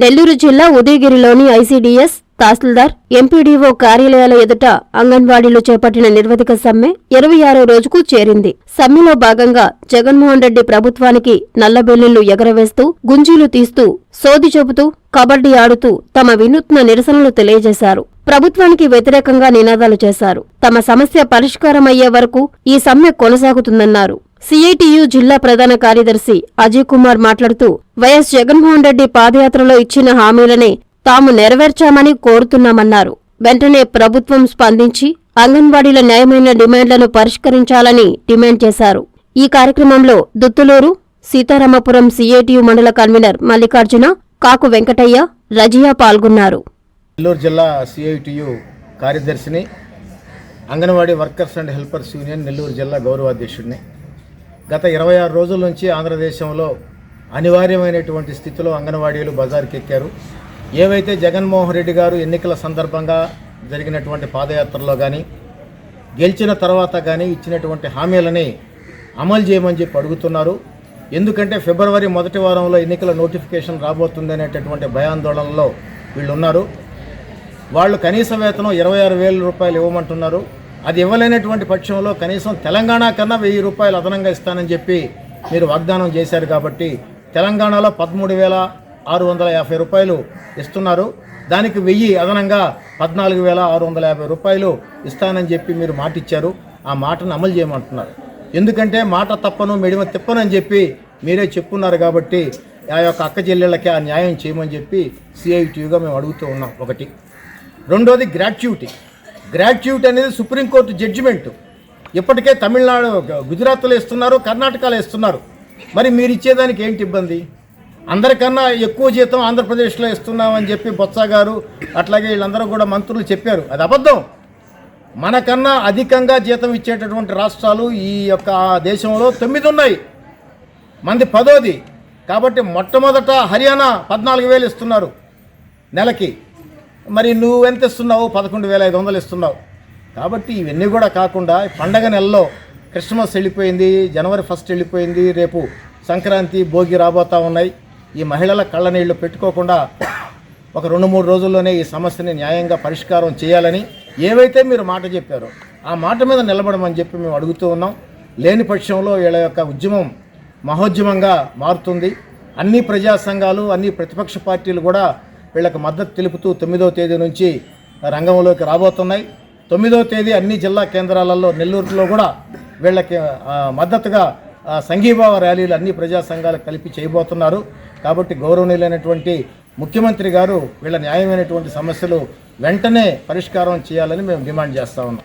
నెల్లూరు జిల్లా ఉదయగిరిలోని ఐసీడీఎస్ తహసీల్దార్ ఎంపీడీఓ కార్యాలయాల ఎదుట అంగన్వాడీలు చేపట్టిన నిర్వధిక సమ్మె ఇరవై ఆరో రోజుకు చేరింది. సమ్మెలో భాగంగా జగన్మోహన్ రెడ్డి ప్రభుత్వానికి నల్లబెల్లిళ్ళు ఎగరవేస్తూ గుంజీలు తీస్తూ సోది చెబుతూ కబడ్డీ ఆడుతూ తమ వినూత్న నిరసనలు తెలియజేశారు. ప్రభుత్వానికి వ్యతిరేకంగా నినాదాలు చేశారు. తమ సమస్య పరిష్కారమయ్యే వరకు ఈ సమ్మె కొనసాగుతుందన్నారు. సిఐటియు జిల్లా ప్రధాన కార్యదర్శి అజయ్ కుమార్ మాట్లాడుతూ వైఎస్ జగన్మోహన్ రెడ్డి పాదయాత్రలో ఇచ్చిన హామీలనే తాము నెరవేర్చామని కోరుతున్నామన్నారు. వెంటనే ప్రభుత్వం స్పందించి అంగన్వాడీల న్యాయమైన డిమాండ్లను పరిష్కరించాలని డిమాండ్ చేశారు. ఈ కార్యక్రమంలో దుత్తులూరు సీతారామపురం సిఐటియు మండల కన్వీనర్ మల్లికార్జున కాకు వెంకటయ్య రజియా పాల్గొన్నారు. నెల్లూరు జిల్లా CITU కార్యదర్శిని Anganwadi workers and helpers union Nellore జిల్లా గౌరవాధ్యక్షుడిని గత ఇరవై ఆరు రోజుల నుంచి ఆంధ్రదేశంలో అనివార్యమైనటువంటి స్థితిలో అంగన్వాడీలు బజార్కి ఎక్కారు ఏవైతే జగన్మోహన్ రెడ్డి గారు ఎన్నికల సందర్భంగా జరిగినటువంటి పాదయాత్రలో కానీ గెలిచిన తర్వాత కానీ ఇచ్చినటువంటి హామీలని అమలు చేయమని చెప్పి అడుగుతున్నారు. ఎందుకంటే ఫిబ్రవరి మొదటి వారంలో ఎన్నికల నోటిఫికేషన్ రాబోతుంది అనేటటువంటి భయాందోళనలో వీళ్ళు ఉన్నారు వాళ్ళు కనీస వేతనం ఇరవై ఆరు వేల రూపాయలు ఇవ్వమంటున్నారు. అది ఇవ్వలేనటువంటి పక్షంలో కనీసం తెలంగాణ కన్నా వెయ్యి రూపాయలు అదనంగా ఇస్తానని చెప్పి మీరు వాగ్దానం చేశారు కాబట్టి తెలంగాణలో పదమూడు వేల ఆరు వందల యాభై రూపాయలు ఇస్తున్నారు. దానికి వెయ్యి అదనంగా పద్నాలుగు వేల ఆరు వందల యాభై రూపాయలు ఇస్తానని చెప్పి మీరు మాట ఇచ్చారు. ఆ మాటను అమలు చేయమంటున్నారు. ఎందుకంటే మాట తప్పను మెడిమ తిప్పనని చెప్పి మీరే చెప్పున్నారు కాబట్టి ఆ యొక్క అక్క చెల్లెళ్ళకి ఆ న్యాయం చేయమని చెప్పి సిఐటియుగా మేము అడుగుతూ ఉన్నాం. ఒకటి. రెండోది గ్రాట్యుటీ. గ్రాట్యుటీ అనేది సుప్రీంకోర్టు జడ్జిమెంట్. ఇప్పటికే తమిళనాడు గుజరాత్లో ఇస్తున్నారు కర్ణాటకలో ఇస్తున్నారు మరి మీరు ఇచ్చేదానికి ఏంటి ఇబ్బంది? అందరికన్నా ఎక్కువ జీతం ఆంధ్రప్రదేశ్లో ఇస్తున్నామని చెప్పి బొత్స గారు అట్లాగే వీళ్ళందరూ కూడా మంత్రులు చెప్పారు. అది అబద్ధం. మనకన్నా అధికంగా జీతం ఇచ్చేటటువంటి రాష్ట్రాలు ఈ యొక్క దేశంలో తొమ్మిది ఉన్నాయి. మంది పదోది. కాబట్టి మొట్టమొదట హర్యానా పద్నాలుగు వేలు ఇస్తున్నారు నెలకి. మరి నువ్వు ఎంత ఇస్తున్నావు? పదకొండు వేల ఐదు వందలు ఇస్తున్నావు. కాబట్టి ఇవన్నీ కూడా కాకుండా పండగ నెలలో క్రిస్మస్ వెళ్ళిపోయింది జనవరి ఫస్ట్ వెళ్ళిపోయింది రేపు సంక్రాంతి భోగి రాబోతా ఉన్నాయి. ఈ మహిళల కళ్ళ నీళ్ళు పెట్టుకోకుండా ఒక రెండు మూడు రోజుల్లోనే ఈ సమస్యని న్యాయంగా పరిష్కారం చేయాలని ఏవైతే మీరు మాట చెప్పారో ఆ మాట మీద నిలబడమని చెప్పి మేము అడుగుతూ ఉన్నాం. లేని పక్షంలో వీళ్ళ యొక్క ఉద్యమం మహోద్యమంగా మారుతుంది. అన్ని ప్రజా సంఘాలు అన్ని ప్రతిపక్ష పార్టీలు కూడా వీళ్ళకి మద్దతు తెలుపుతూ తొమ్మిదవ తేదీ నుంచి రంగంలోకి రాబోతున్నాయి. తొమ్మిదవ తేదీ అన్ని జిల్లా కేంద్రాలలో నెల్లూరులో కూడా వీళ్ళకి మద్దతుగా సంఘీభావ ర్యాలీలు అన్ని ప్రజా సంఘాలు కలిపి చేయబోతున్నారు. కాబట్టి గౌరవనీయులైనటువంటి ముఖ్యమంత్రి గారు వీళ్ళ న్యాయమైనటువంటి సమస్యలు వెంటనే పరిష్కారం చేయాలని మేము డిమాండ్ చేస్తా ఉన్నాం.